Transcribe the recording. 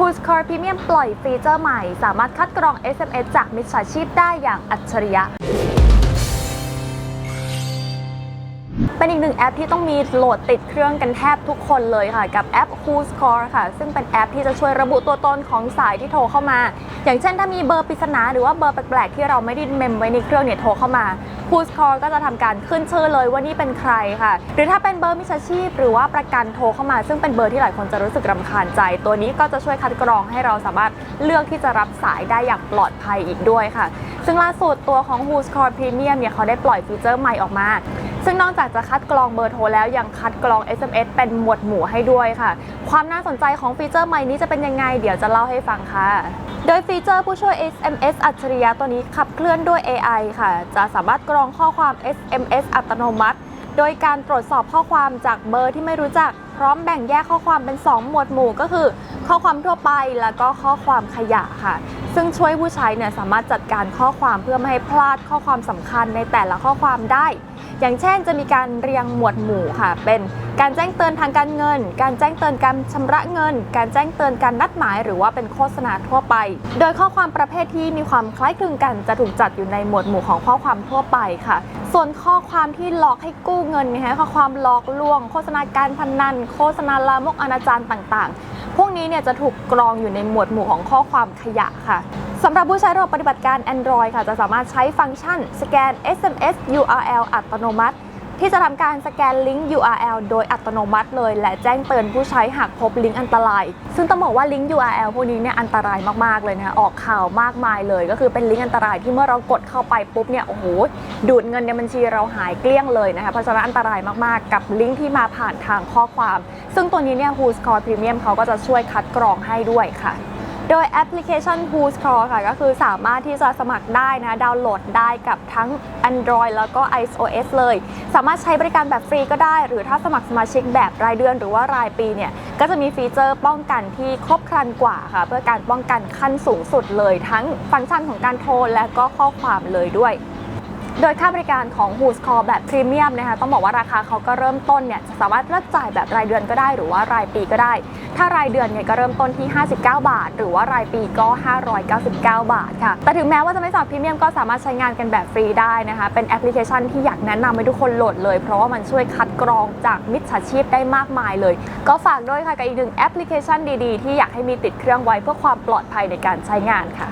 Who's Core Premium ปล่อยฟีเจอร์ใหม่ สามารถคัดกรอง SMS จากมิจฉาชีพได้อย่างอัจฉริยะเป็นอีกหนึ่งแอปที่ต้องมีโหลดติดเครื่องกันแทบทุกคนเลยค่ะ กับแอป Who's Call ค่ะ ซึ่งเป็นแอปที่จะช่วยระบุตัวตนของสายที่โทรเข้ามา อย่างเช่นถ้ามีเบอร์ปริศนาหรือว่าเบอร์แปลกๆที่เราไม่ได้เมมไว้ในเครื่องเนี่ยโทรเข้ามา ฮูสคอร์ก็จะทำการขึ้นชื่อเลยว่านี่เป็นใครค่ะ หรือถ้าเป็นเบอร์มิชชีพ หรือว่าประกันโทรเข้ามา ซึ่งเป็นเบอร์ที่หลายคนจะรู้สึกรำคาญใจ ตัวนี้ก็จะช่วยคัดกรองให้เราสามารถเลือกที่จะรับสายได้อย่างปลอดภัยอีกด้วยค่ะ ซึ่งล่าสุดตัวของ Who's Call Premium เนี่ยเขาได้ปล่อยฟีเจอร์ใหม่ออกมา ซึ่งนอกจากจะคัดกรองเบอร์โทรแล้วยังคัดกรอง SMS เป็นหมวดหมู่ให้ด้วยค่ะ ความน่าสนใจของฟีเจอร์ใหม่นี้จะเป็นยังไง เดี๋ยวจะเล่าให้ฟังค่ะ โดยฟีเจอร์ผู้ช่วย SMS อัจฉริยะตัวนี้ขับเคลื่อนด้วย AI ค่ะ จะสามารถกรองข้อความ SMS อัตโนมัติ โดยการตรวจสอบข้อความจากเบอร์ที่ไม่รู้จัก พร้อมแบ่งแยกข้อความเป็น 2 หมวดหมู่ก็คือ ข้อความทั่วไปแล้วก็ข้อความขยะค่ะซึ่งช่วยผู้ใช้เนี่ยสามารถจัดการข้อความเพื่อไม่ให้พลาดข้อความสำคัญในแต่ละข้อความได้ อย่างเช่นจะมีการเรียงหมวดหมู่ค่ะ เป็นการแจ้งเตือนทางการเงิน การแจ้งเตือนการชำระเงิน การแจ้งเตือนการนัดหมาย หรือว่าเป็นโฆษณาทั่วไป โดยข้อความประเภทที่มีความคล้ายคลึงกัน จะถูกจัดอยู่ในหมวดหมู่ของข้อความทั่วไปค่ะ ส่วนข้อความที่หลอกให้กู้เงินนะคะข้อความหลอกลวง โฆษณาการพนัน โฆษณาลามกอนาจารต่างๆ พวกนี้เนี่ยจะถูกกรองอยู่ในหมวดหมู่ของข้อความขยะค่ะ สำหรับผู้ใช้ระบบปฏิบัติการ Android ค่ะ จะสามารถใช้ฟังก์ชันสแกน SMS URL อัตโนมัติ ที่จะทำการสแกนลิงก์ URL โดยอัตโนมัติเลย และแจ้งเตือนผู้ใช้หากพบลิงก์อันตราย ซึ่งต้องบอกว่าลิงก์ URL พวกนี้เนี่ยอันตรายมากๆเลยนะคะออกข่าวมากมายเลย ก็คือเป็นลิงก์อันตรายที่เมื่อเรากดเข้าไปปุ๊บเนี่ยโอ้โหดูดเงินในบัญชีเราหายเกลี้ยงเลยนะคะเพราะฉะนั้นอันตรายมากๆ กับลิงก์ที่มาผ่านทางข้อความ ซึ่งตัวนี้เนี่ย Who's Call Premium เขาก็จะช่วยคัดกรองให้ด้วยค่ะ โดยแอปพลิเคชัน Who's Call ค่ะ ก็คือสามารถที่จะสมัครได้นะ ดาวน์โหลดได้กับทั้ง Android แล้วก็ iOS เลย สามารถใช้บริการแบบฟรีก็ได้ หรือถ้าสมัครสมาชิกแบบรายเดือนหรือว่ารายปีเนี่ย ก็จะมีฟีเจอร์ป้องกันที่ครบครันกว่าค่ะ เพื่อการป้องกันขั้นสูงสุดเลย ทั้งฟังก์ชันของการโทรและก็ข้อความเลยด้วย โดยค่าบริการของ Who's Call แบบพรีเมียมนะคะต้องบอกว่าราคาเขาก็เริ่มต้นเนี่ยจะสามารถเลือกจ่ายแบบรายเดือนก็ได้หรือว่ารายปีก็ได้ ถ้ารายเดือนเนี่ยก็เริ่มต้นที่ 59 บาท หรือว่ารายปีก็ 599 บาทค่ะ แต่ถึงแม้ว่าจะไม่สมัครพรีเมียมก็สามารถใช้งานกันแบบฟรีได้นะคะเป็นแอปพลิเคชันที่อยากแนะนำให้ทุกคนโหลดเลย เพราะว่ามันช่วยคัดกรองจากมิจฉาชีพได้มากมายเลย ก็ฝากด้วยค่ะกับอีกหนึ่งแอปพลิเคชันดีๆ ที่อยากให้มีติดเครื่องไว้เพื่อความปลอดภัยในการใช้งานค่ะ